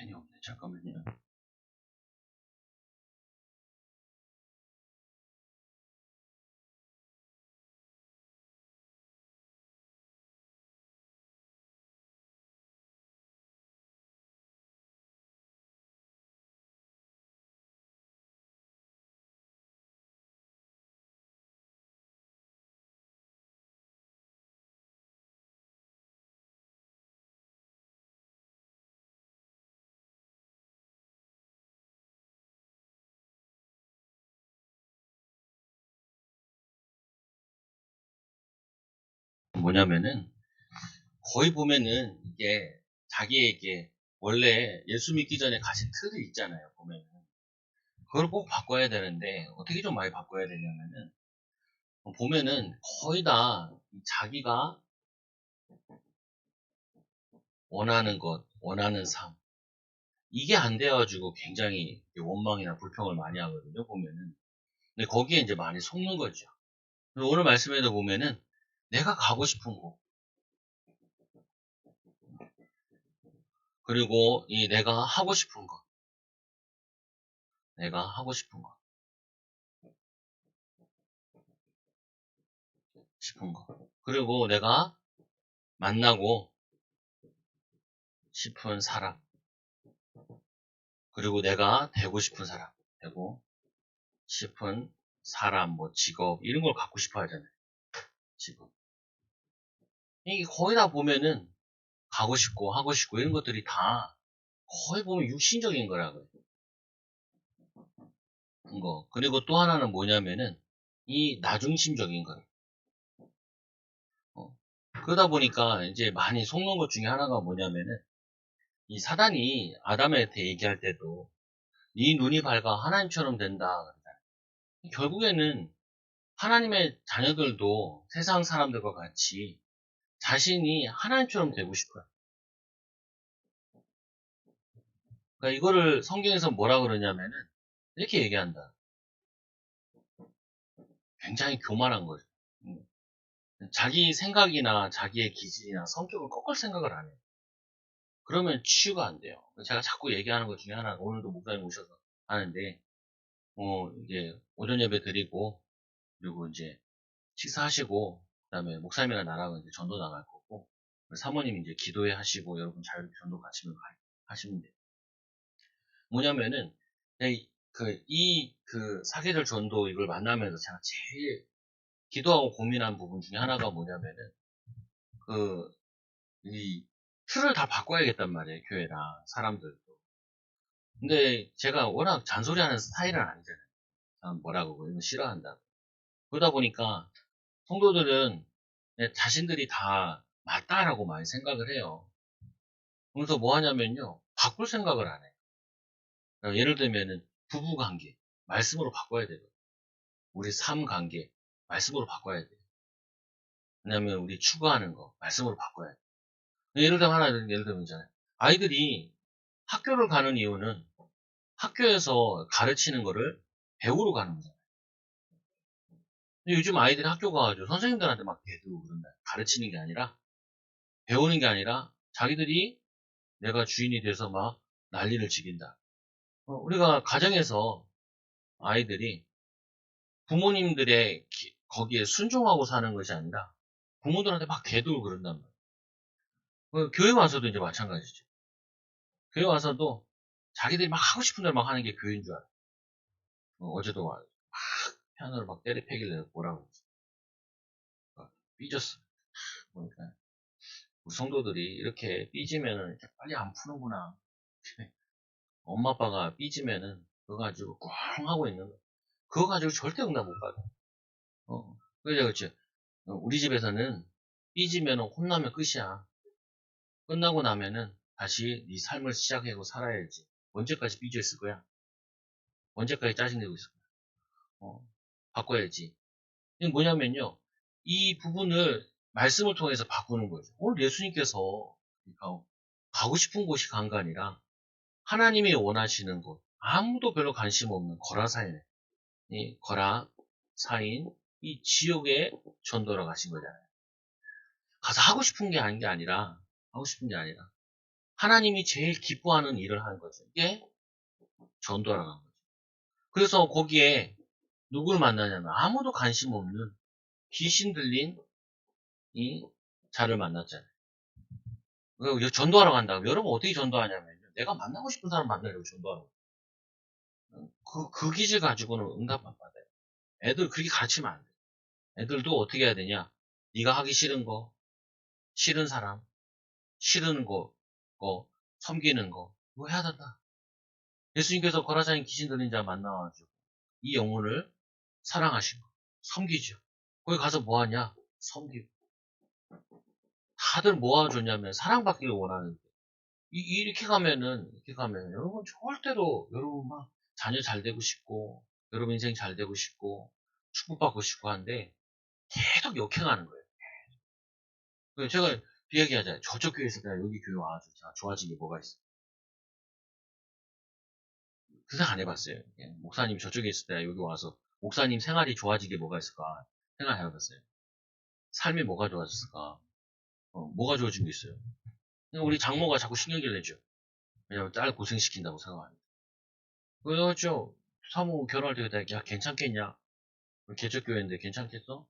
펜이 없네. 잠깐만요. 뭐냐면은 거의 보면은 이게 자기에게 원래 예수 믿기 전에 가진 틀이 있잖아요. 보면은 그걸 꼭 바꿔야 되는데 어떻게 좀 많이 바꿔야 되냐면은 보면은 거의 다 자기가 원하는 것, 원하는 삶 이게 안 돼가지고 굉장히 원망이나 불평을 많이 하거든요. 보면은 근데 거기에 이제 많이 속는 거죠. 오늘 말씀에도 보면은 내가 가고 싶은 곳. 그리고 이 내가 하고 싶은 것. 내가 하고 싶은 것. 싶은 것. 그리고 내가 만나고 싶은 사람. 그리고 내가 되고 싶은 사람. 되고 싶은 사람 뭐 직업 이런 걸 갖고 싶어 하잖아요. 직업 이게 거의 다 보면은 가고 싶고 하고 싶고 이런 것들이 다 거의 보면 육신적인 거라고요. 거. 그리고 또 하나는 뭐냐면은 이 나중심적인 거예요. 어. 그러다 보니까 이제 많이 속는 것 중에 하나가 뭐냐면은 이 사단이 아담한테 얘기할 때도 네 눈이 밝아 하나님처럼 된다. 결국에는 하나님의 자녀들도 세상 사람들과 같이 자신이 하나님처럼 되고 싶어요. 그러니까 이거를 성경에서 뭐라 그러냐면은 이렇게 얘기한다. 굉장히 교만한 거죠. 음. 자기 생각이나 자기의 기질이나 성격을 꺾을 생각을 안 해요. 그러면 치유가 안 돼요. 제가 자꾸 얘기하는 것 중에 하나가 오늘도 목사님 오셔서 하는데, 어, 이제 오전 예배 드리고, 그리고 이제 식사하시고, 그 다음에 목사님이랑 나랑 이제 전도 나갈 거고, 사모님 이제 기도회 하시고, 여러분 자유롭게 전도 같이면 하시면 돼요. 뭐냐면은, 그, 이, 그, 사계절 전도 이걸 만나면서 제가 제일 기도하고 고민한 부분 중에 하나가 뭐냐면은, 그, 이, 틀을 다 바꿔야겠단 말이에요, 교회랑, 사람들도. 근데 제가 워낙 잔소리하는 스타일은 아니잖아요. 뭐라고, 이거 싫어한다. 그러다 보니까, 성도들은 자신들이 다 맞다라고 많이 생각을 해요. 그래서 뭐 하냐면요, 바꿀 생각을 안 해요. 예를 들면은, 부부 관계, 말씀으로 바꿔야 돼요. 우리 삶 관계, 말씀으로 바꿔야 돼요. 왜냐면 우리 추구하는 거, 말씀으로 바꿔야 돼요. 예를 들면 하나, 예를 들면 있잖아요. 아이들이 학교를 가는 이유는 학교에서 가르치는 거를 배우러 가는 거잖아요. 근데 요즘 아이들이 학교 가가지고 선생님들한테 막 대도 그런다. 가르치는 게 아니라, 배우는 게 아니라, 자기들이 내가 주인이 돼서 막 난리를 지긴다. 어, 우리가 가정에서 아이들이 부모님들의 기, 거기에 순종하고 사는 것이 아니라 부모들한테 막 개돌고 그런단 말이에요. 어, 교회 와서도 이제 마찬가지죠. 교회 와서도 자기들이 막 하고 싶은 대로 막 하는 게 교회인 줄 알아. 어, 제도 막, 피아노를 막 때려 패길래 뭐라고 그랬지. 삐졌어. 보니까 우리 성도들이 이렇게 삐지면은 빨리 안 푸는구나. 엄마 아빠가 삐지면은 그거 가지고 꽝 하고 있는 거. 그거 가지고 절대 응답 못 받아. 어, 그래 그렇지. 어, 우리 집에서는 삐지면은 혼나면 끝이야. 끝나고 나면은 다시 네 삶을 시작하고 살아야지. 언제까지 삐져 있을 거야? 언제까지 짜증내고 있을 거야? 어, 바꿔야지. 이건 뭐냐면요. 이 부분을 말씀을 통해서 바꾸는 거죠. 오늘 예수님께서 그러니까 가고 싶은 곳이 간거 아니라 하나님이 원하시는 곳, 아무도 별로 관심 없는 거라사인, 이 거라사인 이 지역에 전도를 가신 거잖아요. 가서 하고 싶은 게 아닌 게 아니라 하고 싶은 게 아니라 하나님이 제일 기뻐하는 일을 하는 거죠. 이게 전도라는 거죠. 그래서 거기에 누구를 만나냐면 아무도 관심 없는 귀신 들린 이 자를 만났잖아요. 그 전도하러 간다고. 여러분 어떻게 전도하냐면 내가 만나고 싶은 사람 만나려고 전도하러 그, 그 기질 가지고는 응답 안 받아요. 애들 그렇게 가르치면 안 돼. 애들도 어떻게 해야 되냐? 네가 하기 싫은 거, 싫은 사람, 싫은 거, 거 섬기는 거, 이거 해야 된다. 예수님께서 거라사인 귀신 들린 자 만나가지고 이 영혼을 사랑하시고 섬기죠. 거기 가서 뭐 하냐? 섬기고. 다들 뭐 하줬냐면 사랑받기를 원하는데 이, 이렇게 가면은 이렇게 가면 여러분 절대로 여러분 막 자녀 잘 되고 싶고 여러분 인생 잘 되고 싶고 축복받고 싶고 하는데 계속 역행하는 거예요. 계속. 제가 비얘기하잖아요. 저쪽 교회에서 그냥 여기 교회 와가지고 제가 좋아진 게 뭐가 있어? 그 생각 안 해봤어요. 예, 목사님 저쪽에 있을 때 여기 와서 목사님 생활이 좋아지게 뭐가 있을까 생각 해봤어요. 삶이 뭐가 좋아졌을까? 어, 뭐가 좋아진 게 있어요? 우리 장모가 자꾸 신경질 내죠. 왜냐면 딸 고생시킨다고 생각합니다. 그래가지고 사모 결혼할 때 야 괜찮겠냐? 개척교회인데 괜찮겠어?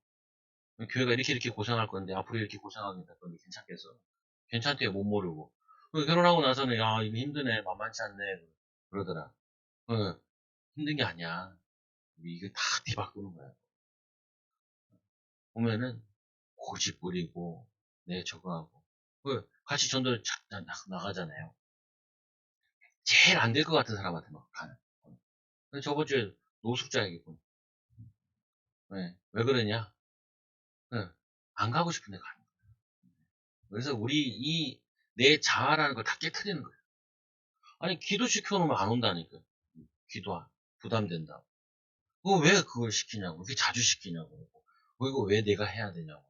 교회가 이렇게 이렇게 고생할 건데 앞으로 이렇게 고생하게 될 건데 괜찮겠어? 괜찮대요 못 모르고 결혼하고 나서는 야 이거 힘드네 만만치 않네 그러더라 어, 힘든 게 아니야 이게 다 뒤바꾸는 거야 보면은 고집 부리고 내 저거 하고 그 같이 전도 나가잖아요 제일 안 될 것 같은 사람한테 막 가는 저번 주에 노숙자이겠군 네. 왜 그러냐 네. 안 가고 싶은데 가는 거예요. 그래서 우리 이 내 자아라는 걸 다 깨트리는 거예요. 아니 기도 시켜놓으면 안 온다니까. 기도 부담된다고. 그거 왜 그걸 시키냐고. 왜 자주 시키냐고. 그리고 왜 내가 해야 되냐고.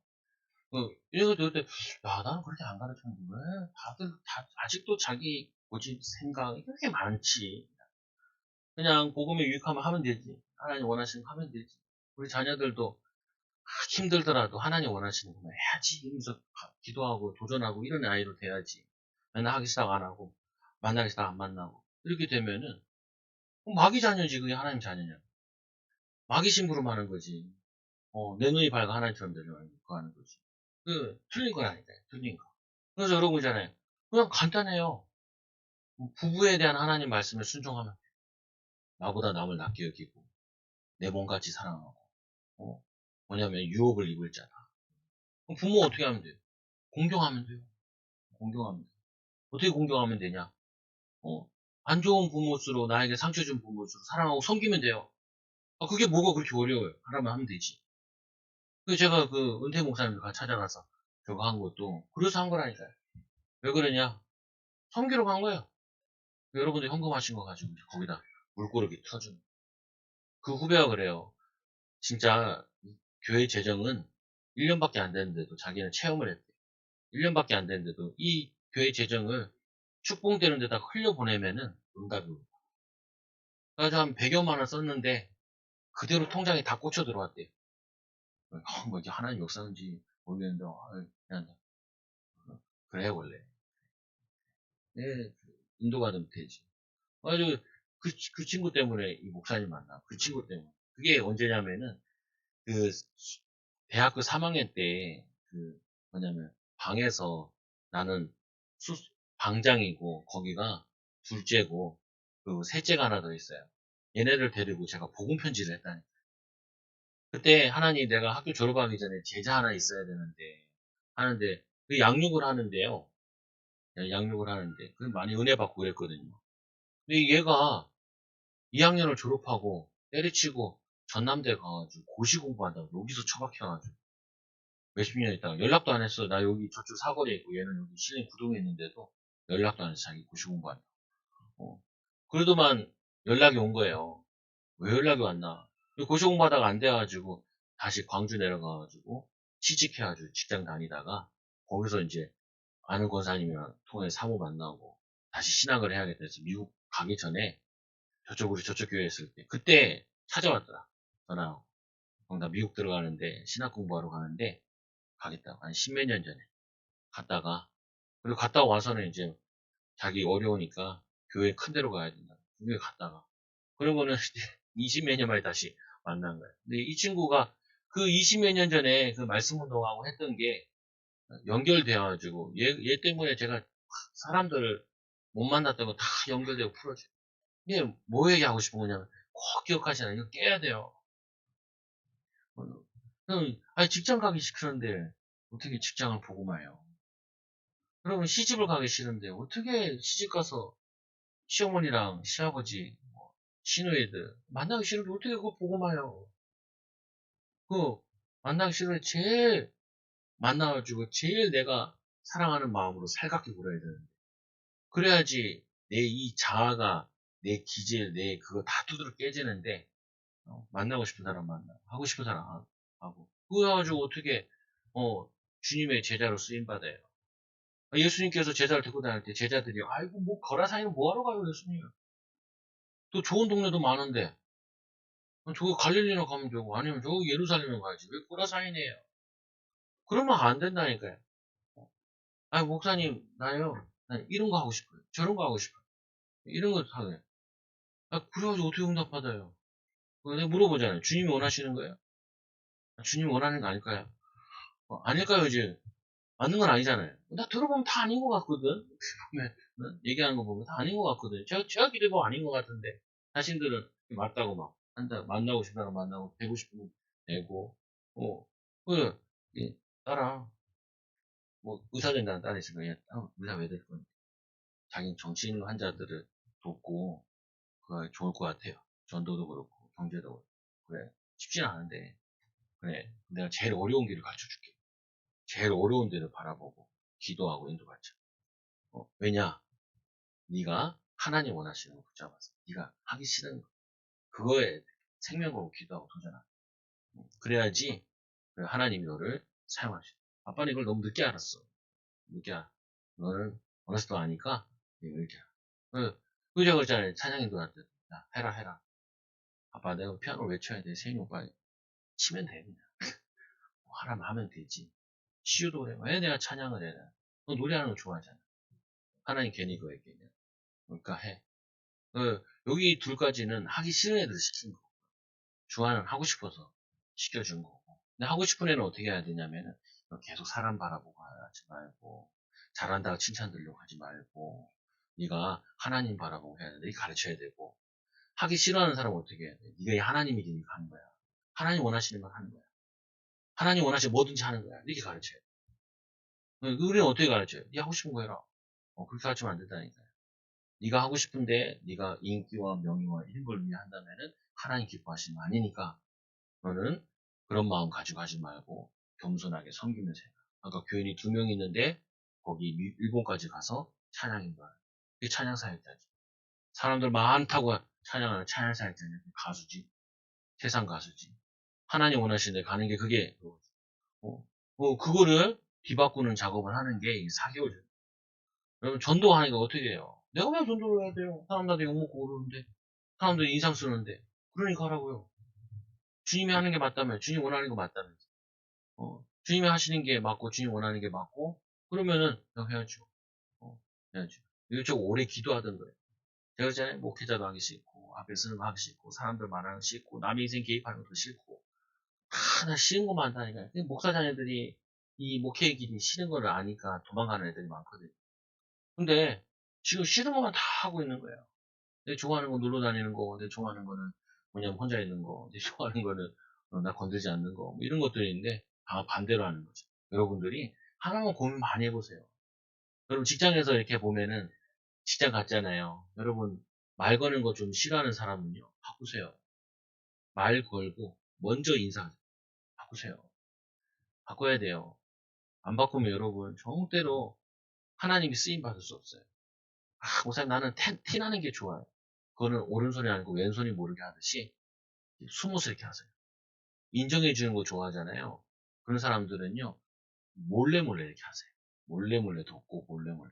그, 이거 그때 야 나는 그렇게 안 가르쳤는데 왜 다들 다 아직도 자기 고집 생각이 그렇게 많지. 그냥 복음에 유익하면 하면 되지. 하나님 원하시는 거 하면 되지. 우리 자녀들도 힘들더라도 하나님 원하시는 거면 해야지. 이러면서 기도하고 도전하고 이런 아이로 돼야지. 맨날 하기 시작 안 하고 만나기 시작 안 만나고 이렇게 되면은 마귀 자녀지 그게 하나님 자녀냐. 마귀 신부름 하는 거지. 어, 내 눈이 밝아 하나님처럼 되려고 하는 거지. 그 틀린 건 아니다. 틀린 거. 그래서 여러분 있잖아요. 그냥 간단해요. 부부에 대한 하나님 말씀에 순종하면 나보다 남을 낫게 여기고 내 몸같이 사랑하고 어? 뭐냐면 유혹을 입을 자다. 부모 어떻게 하면 돼요? 공경하면 돼요. 공경하면 돼요. 어떻게 공경하면 되냐? 어, 안 좋은 부모수로 나에게 상처 준 부모수로 사랑하고 섬기면 돼요. 아, 그게 뭐가 그렇게 어려워요? 하라면 하면 되지. 그 제가 그 은퇴 목사님들 찾아가서 저거 한 것도 그래서 한 거라니까요. 왜 그러냐? 섬기러 간 거예요. 여러분들 현금 하신 거 가지고 거기다 물고르기 터준. 그 후배가 그래요. 진짜 교회 재정은 1년밖에 안 됐는데도 자기는 체험을 했대. 1년밖에 안 됐는데도 이 교회 재정을 축봉되는 데다 흘려보내면은 응답이 옵니다. 그래서 한 100여만 원 썼는데 그대로 통장에 다 꽂혀 들어왔대요. 어, 뭐 이게 하나님 역사인지 모르겠는데 어, 그냥 그래 원래 네, 인도가 좀 되지. 아주 그, 그 친구 때문에 이 목사님 만나. 그 친구 때문에. 그게 언제냐면은 그 대학교 3학년 때 그 뭐냐면 방에서 나는 수, 방장이고 거기가 둘째고 그 셋째가 하나 더 있어요. 얘네를 데리고 제가 복음 편지를 했다니까. 그때 하나님 내가 학교 졸업하기 전에 제자 하나 있어야 되는데 하는데 그 양육을 하는데요. 양육을 하는데 그 많이 은혜 받고 그랬거든요. 근데 얘가 2학년을 졸업하고 때려치고 전남대 가가지고 고시 공부한다고 여기서 처박혀가지고 몇십 년 있다가 연락도 안 했어. 나 여기 저쪽 사거리에 있고 얘는 여기 실내 구동에 있는데도 연락도 안 해서 자기 고시 공부한다. 어. 그래도만 연락이 온 거예요. 왜 연락이 왔나? 고시 공부하다가 안 돼가지고 다시 광주 내려가가지고 취직해가지고 직장 다니다가 거기서 이제 아는 권사님이랑 통해 사모 만나고 다시 신학을 해야겠다 해서 미국 가기 전에 저쪽으로 저쪽 교회 있을 때 그때 찾아왔더라. 전화하고. 나 미국 들어가는데, 신학 공부하러 가는데, 가겠다고. 한 십몇 년 전에. 갔다가, 그리고 갔다 와서는 이제 자기 어려우니까 교회 큰 데로 가야 된다. 교회 갔다가. 그러고는 이제 20몇 년 만에 다시 만난 거예요. 근데 이 친구가 그 20몇 년 전에 그 말씀 운동하고 했던 게 연결되어가지고 얘, 얘 때문에 제가 사람들을 못 만났던 거 다 연결되고 풀어줘요. 이게 뭐 얘기하고 싶은 거냐면 꼭 기억하시라. 이거 깨야 돼요. 어, 그럼 아니 직장 가기 싫은데 어떻게 직장을 보고 마요? 그러면 시집을 가기 싫은데 어떻게 시집 가서 시어머니랑 시아버지, 뭐 시누이들 만나기 싫은데 어떻게 그거 보고 마요? 그 만나기 싫은데 제일 만나가지고 제일 내가 사랑하는 마음으로 살갑게 굴어야 되는데. 그래야지 내 이 자아가 내 기질 내 그거 다 두드러 깨지는데 어, 만나고 싶은 사람 만나 하고 싶은 사람 하- 하고. 그래가지고 어떻게 어 주님의 제자로 쓰임 받아요 예수님께서 제자를 데리고 다닐 때 제자들이 아이고 뭐 거라사니는 뭐하러 가요 예수님? 또 좋은 동네도 많은데. 저거 갈릴리나 가면 되고 아니면 저거 예루살렘에 가야지. 왜 거라사니네요? 그러면 안 된다니까요. 아니 목사님 나요. 나 이런 거 하고 싶어요. 저런 거 하고 싶어요. 이런 거 하게 아 그래가지고 어떻게 응답받아요? 내가 물어보잖아요. 주님이 원하시는 거예요? 아, 주님이 원하는 거 아닐까요? 어, 아닐까요 이제 맞는 건 아니잖아요 나 들어보면 다 아닌 것 같거든 보면 어? 얘기하는 거 보면 다 아닌 것 같거든 제가, 제가 기대보면 아닌 것 같은데 자신들은 맞다고 막 한다 만나고 사람 만나고 되고 싶으면 되고 어 그, 이, 따라 뭐 의사 된다는 딸이 거예요. 아, 의사 왜 될 건데? 자기 정신 환자들을 돕고 그거 좋을 것 같아요. 전도도 그렇고 경제도 그렇고 그래 쉽지는 않은데 그래 내가 제일 어려운 길을 가르쳐 줄게. 제일 어려운 데를 바라보고 기도하고 인도받자. 어, 왜냐? 네가 하나님 원하시는 거 붙잡아서 네가 하기 싫은 거 그거에 생명 걸고 기도하고 도전하. 그래야지 하나님이 너를 사용하시. 아빠는 이걸 너무 늦게 알았어. 늦게 알아. 너는 어렸을 때 아니까 이렇게. 그, 그 제가 그랬잖아요. 찬양인도한테 야, 해라 해라. 아빠 내가 피아노 외쳐야 돼. 세인 오빠 치면 돼 그냥. 뭐 하라면 하면 되지. 시우도 그래. 왜 내가 찬양을 해? 너 노래하는 거 좋아하잖아. 하나님 괜히 그거 했겠냐. 그러니까 해. 그, 여기 둘까지는 하기 싫은 애들 시킨 거. 주아는 하고 싶어서 시켜준 거고. 근데 하고 싶은 애는 어떻게 해야 되냐면은 계속 사람 바라보고 하지 말고 잘한다고 칭찬 들려고 하지 말고 네가 하나님 바라보고 해야 돼. 가르쳐야 되고 하기 싫어하는 사람은 어떻게 해야 돼? 네가 이 하나님이니까 하는 거야. 하나님 원하시는 걸 하는 거야. 하나님 원하시면 뭐든지 하는 거야. 이렇게 가르쳐야 돼. 우리는 어떻게 가르쳐요? 네 하고 싶은 거 해라. 어, 그렇게 가르치면 안 된다니까요. 네가 하고 싶은데 네가 인기와 명예와 걸 위해 한다면은 하나님 기뻐하시는 거 아니니까 너는 그런 마음 가지고 하지 말고 겸손하게 섬기면서 해라. 아까 교인이 두 명 있는데 거기 미- 일본까지 가서 찬양인 거야. 이게 찬양 사역자지. 사람들 많다고 찬양하는 찬양 사역자냐? 가수지. 세상 가수지. 하나님 원하시는 데 가는 게 그게 어, 어, 그거를 뒤바꾸는 작업을 하는 게이 4개월. 여러분 전도하는 게 어떻게 해요? 내가 왜 전도를 해야 돼요? 사람들한테 욕먹고 그러는데 사람들이 인상 쓰는데 그러니까 하라고요. 주님이 하는 게 맞다면 주님 원하는 게 맞다면 어, 주님이 하시는 게 맞고 주님 원하는 게 맞고 그러면은 해야죠. 어, 해야죠. 좀 오래 기도하던 거예요. 제가 그랬잖아요. 목회자도 하기 싫고 앞에 서는 거 하기 싫고 사람들 말하는 거 싫고 남의 인생 개입하는 것도 싫고 하나 싫은 거 많다니까요. 근데 목사 자녀들이 이 목회의 길이 싫은 걸 아니까 도망가는 애들이 많거든요. 근데 지금 싫은 것만 다 하고 있는 거예요. 내 좋아하는 거 놀러 다니는 거, 내 좋아하는 거는 뭐냐면 혼자 있는 거, 내 좋아하는 거는 어, 나 건들지 않는 거, 뭐 이런 것들인데 다 반대로 하는 거죠. 여러분들이 하나만 고민 많이 해보세요. 여러분 직장에서 이렇게 보면은 직장 갔잖아요. 여러분 말 거는 거 좀 싫어하는 사람은요. 바꾸세요. 말 걸고 먼저 인사하세요. 바꾸세요. 바꿔야 돼요. 안 바꾸면 여러분 절대로 하나님이 쓰임 받을 수 없어요. 아, 목사님 나는 티, 티 나는 게 좋아요. 그거는 오른손이 아니고 왼손이 모르게 하듯이 숨어서 이렇게 하세요. 인정해 주는 거 좋아하잖아요. 그런 사람들은요. 몰래 몰래 이렇게 하세요. 몰래 몰래 돕고 몰래 몰래.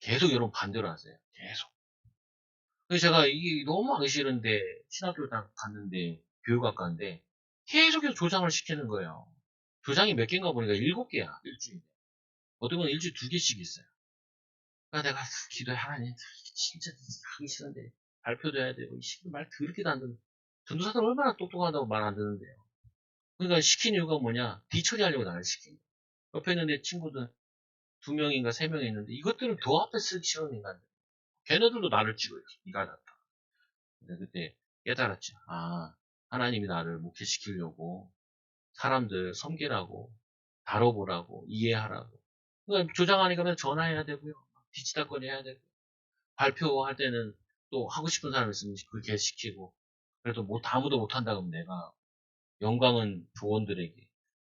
계속 여러분 반대로 하세요. 계속. 그래서 제가 이게 너무 하기 싫은데 신학교 딱 갔는데 교육학과인데 계속해서 조장을 시키는 거예요. 조장이 몇 개인가 보니까 일곱 개야 일주일에. 어떤 건 일주일에 두 개씩 있어요. 그러니까 내가 기도해 하나님 진짜 하기 싫은데 발표도 해야 되고 이 시키 말 더럽게도 안 듣는 전도사들 얼마나 똑똑하다고 말 안 듣는데요. 그러니까 시킨 이유가 뭐냐 뒤처리하려고 나를 시킨 거야. 옆에 있는 내 친구들 두 명인가 세 명이 있는데 이것들은 더 앞에 쓰기 싫은 인간들. 걔네들도 나를 찍어요. 네가 낫다. 근데 그때 깨달았죠. 아 하나님이 나를 목회시키려고 사람들 섬기라고 다뤄보라고 이해하라고. 그러니까 조장하니까 맨날 전화해야 되고요. 뒤치다거리 해야 되고. 발표할 때는 또 하고 싶은 사람 있으면 그렇게 시키고. 그래도 뭐 아무도 못한다 그러면 내가 영광은 조원들에게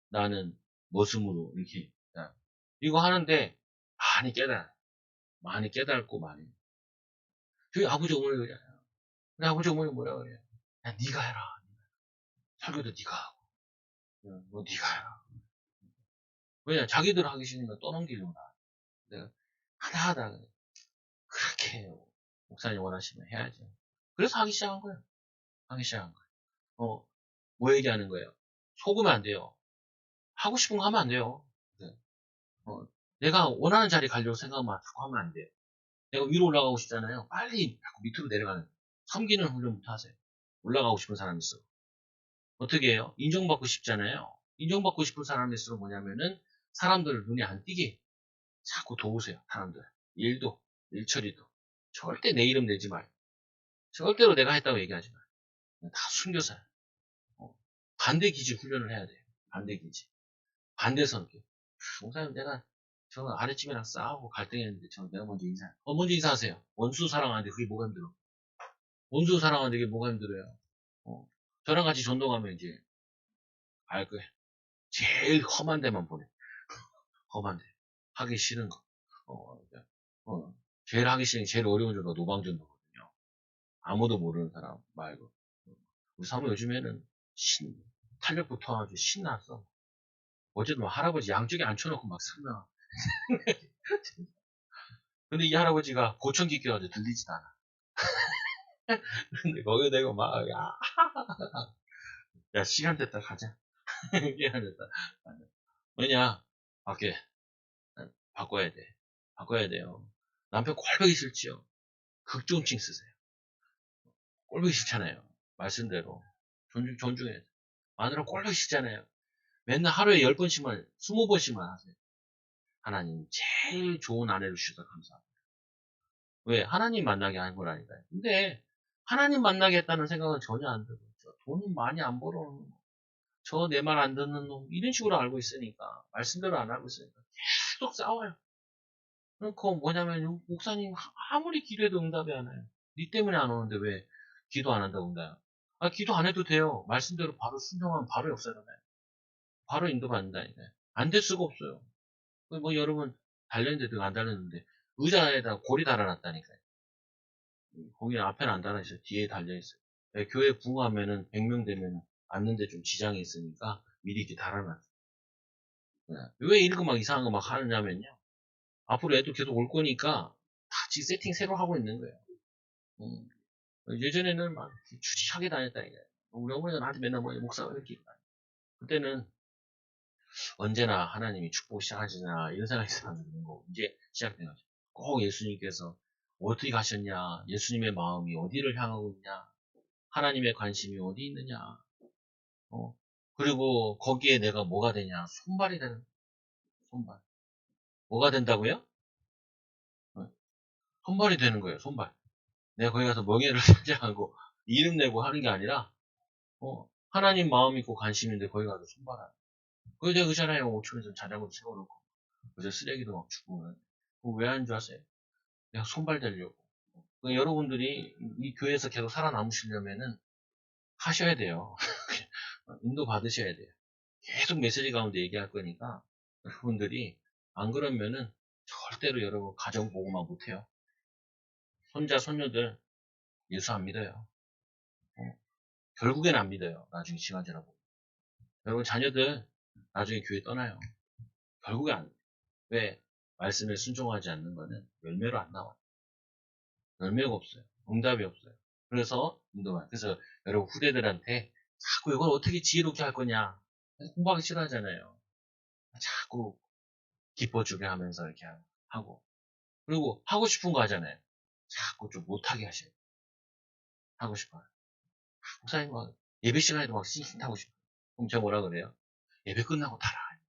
나는 머슴으로 이렇게 야, 이거 하는데 많이 깨달아. 많이 깨달고 많이. 저희 아버지 어머니 그러잖아요. 근데 아버지 어머니 뭐라 그래요 야 네가 해라 설교도 네가 하고. 뭐 네가 왜냐 자기들 하기 싫으니까 떠넘기려고 나. 내가 하다 하다 그렇게 해요. 목사님 원하시면 해야죠. 그래서 하기 시작한 거예요. 하기 시작한 거예요. 어, 뭐 얘기하는 거예요? 속으면 안 돼요. 하고 싶은 거 하면 안 돼요. 네. 어, 내가 원하는 자리 가려고 생각만 자꾸 하면 안 돼요. 내가 위로 올라가고 싶잖아요. 빨리 자꾸 밑으로 내려가는 섬기는 훈련부터 하세요. 올라가고 싶은 사람 있어 어떻게 해요 인정받고 싶잖아요 인정받고 싶은 사람일수록 뭐냐면은 사람들 눈에 안 띄게 자꾸 도우세요. 사람들. 일도, 일처리도. 절대 내 이름 내지 말고. 절대로 내가 했다고 얘기하지 말고. 다 숨겨서요. 어, 반대 기지 훈련을 해야 돼요. 반대 기지. 반대 성격. 목사님 내가 저 아래집이랑 싸우고 갈등했는데 저 내가 먼저 인사. 어 먼저 인사하세요. 원수 사랑하는데 그게 뭐가 힘들어? 원수 사랑하는데 그게 뭐가 힘들어요? 어, 저랑 같이 전동하면 이제 알 거예요. 제일 험한 데만 보내. 험한 데. 하기 싫은 거. 어, 어, 제일 하기 싫은, 제일 어려운 정도가 노방전도거든요. 아무도 모르는 사람 말고. 우리 사모 요즘에는 신, 탄력 붙어가지고 신났어. 어제도 막 할아버지 양쪽에 앉혀놓고 막 설명. 근데 이 할아버지가 고청기 껴가지고 들리지도 않아. 근데 거기 대고 막, 야, 야, 시간 됐다, 가자. 시간 됐다. 왜냐, 밖에 바꿔야 돼. 바꿔야 돼요. 남편 꼴보기 싫지요. 극존칭 쓰세요. 꼴보기 싫잖아요. 말씀대로. 존중, 존중해야 돼. 마누라 꼴보기 싫잖아요. 맨날 하루에 10번씩만, 20번씩만 하세요. 하나님, 제일 좋은 아내를 주셔서 감사합니다. 왜? 하나님 만나게 한 거라니까요. 근데, 하나님 만나게 했다는 생각은 전혀 안 들고, 돈은 많이 안 벌어오는 놈, 저내 말 안 듣는 놈, 이런 식으로 알고 있으니까, 말씀대로 안 하고 있으니까, 계속 싸워요. 그거 뭐냐면 목사님 아무리 기도해도 응답이 안 와요. 니 때문에 안 오는데 왜 기도 안 한다고 응답? 아 기도 안 해도 돼요. 말씀대로 바로 순종하면 바로 역사잖아요. 바로 인도받는다니까요. 안 될 수가 없어요. 뭐 여러분 달렸는데도 안 달렸는데 의자에다 고리 달아놨다니까요. 거기 앞에는 안 달아있어요. 뒤에 달려있어요. 네, 교회 부흥하면은 100명 되면 앉는데 좀 지장이 있으니까 미리 이렇게 달아놨어요. 네. 왜 이런 거 막 이상한 거 막 하느냐면요. 앞으로 애도 계속 올 거니까 같이 세팅 새로 하고 있는 거예요. 음. 예전에는 막 추치하게 다녔다 이게. 우리 어머니가 나한테 맨날 뭐 목사가 이렇게 그때는 언제나 하나님이 축복 시작하시나 이런 생각이 들었는 거 이제 시작된 거죠. 꼭 예수님께서 어떻게 가셨냐, 예수님의 마음이 어디를 향하고 있냐, 하나님의 관심이 어디 있느냐, 어, 그리고 거기에 내가 뭐가 되냐, 손발이 되는 손발. 뭐가 된다고요? 어, 손발이 되는 거예요, 손발. 내가 거기 가서 명예를 차지하고 이름 내고 하는 게 아니라, 어, 하나님 마음 있고 관심 있는데 거기 가서 손발하는. 그게 내가 그잖아요. 5층에서 자전거 세워놓고. 그래서 쓰레기도 막 주고. 왜 하는 줄 아세요? 내가 손발 되려고. 그러니까 여러분들이 이 교회에서 계속 살아남으시려면은 하셔야 돼요. 인도 받으셔야 돼요. 계속 메시지 가운데 얘기할 거니까 여러분들이 안 그러면은 절대로 여러분 가정 보고만 못해요. 손자, 손녀들 예수 안 믿어요. 어? 결국엔 안 믿어요. 나중에 시간 지나고. 여러분 자녀들 나중에 교회 떠나요. 결국에 안 왜? 말씀에 순종하지 않는 거는 열매로 안 나와요. 열매가 없어요. 응답이 없어요. 그래서 인도만. 그래서 여러분 후대들한테 자꾸 이걸 어떻게 지혜롭게 할 거냐. 공부하기 싫어하잖아요. 자꾸 기뻐주게 하면서 이렇게 하고 그리고 하고 싶은 거 하잖아요. 자꾸 좀 못하게 하셔요. 하고 싶어요. 목사님 막 예배 시간에도 막 타고 싶어요. 그럼 제가 뭐라 그래요? 예배 끝나고 타라.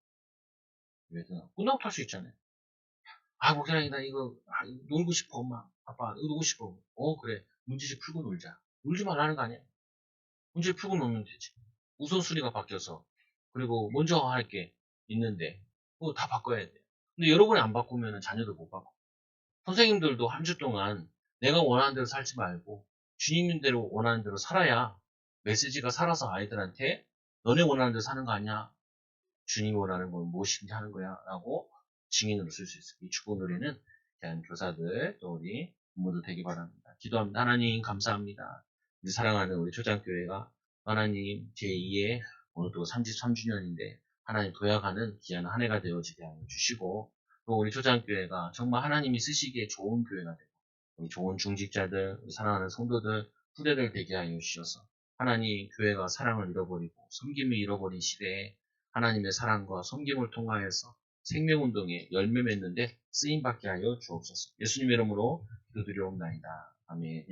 예배 끝나고 끝나고 탈 수 있잖아요. 아나 이거 아, 놀고 싶어 엄마 아빠 놀고 싶어. 어 그래 문제집 풀고 놀자. 놀지 말라는 거 아니야? 문제 풀고 놀면 되지. 우선순위가 바뀌어서 그리고 먼저 할 게 있는데 그거 다 바꿔야 돼. 근데 여러분이 안 바꾸면 자녀도 못 바꿔. 선생님들도 한 주 동안 내가 원하는 대로 살지 말고 주님대로 원하는 대로 살아야 메시지가 살아서 아이들한테 너네 원하는 대로 사는 거 아니야? 주님이 원하는 건 무엇인지 하는 거야 라고 증인으로 쓸 수 있어요. 이 축복 노래는 대한 교사들 또 우리 부모도 되기 바랍니다. 기도합니다. 하나님 감사합니다. 우리 사랑하는 우리 초장교회가 하나님 제2의 오늘 또 33주년인데 하나님 도약하는 귀한 한 해가 되어지게 하여 주시고 또 우리 초장교회가 정말 하나님이 쓰시기에 좋은 교회가 되고 우리 좋은 중직자들, 우리 사랑하는 성도들, 후대들 되게 하여 주셔서 하나님 교회가 사랑을 잃어버리고 섬김을 잃어버린 시대에 하나님의 사랑과 섬김을 통하여서 생명운동에 열매 맺는데 쓰임받게 하여 주옵소서. 예수님 이름으로 기도드리옵나이다. 아멘.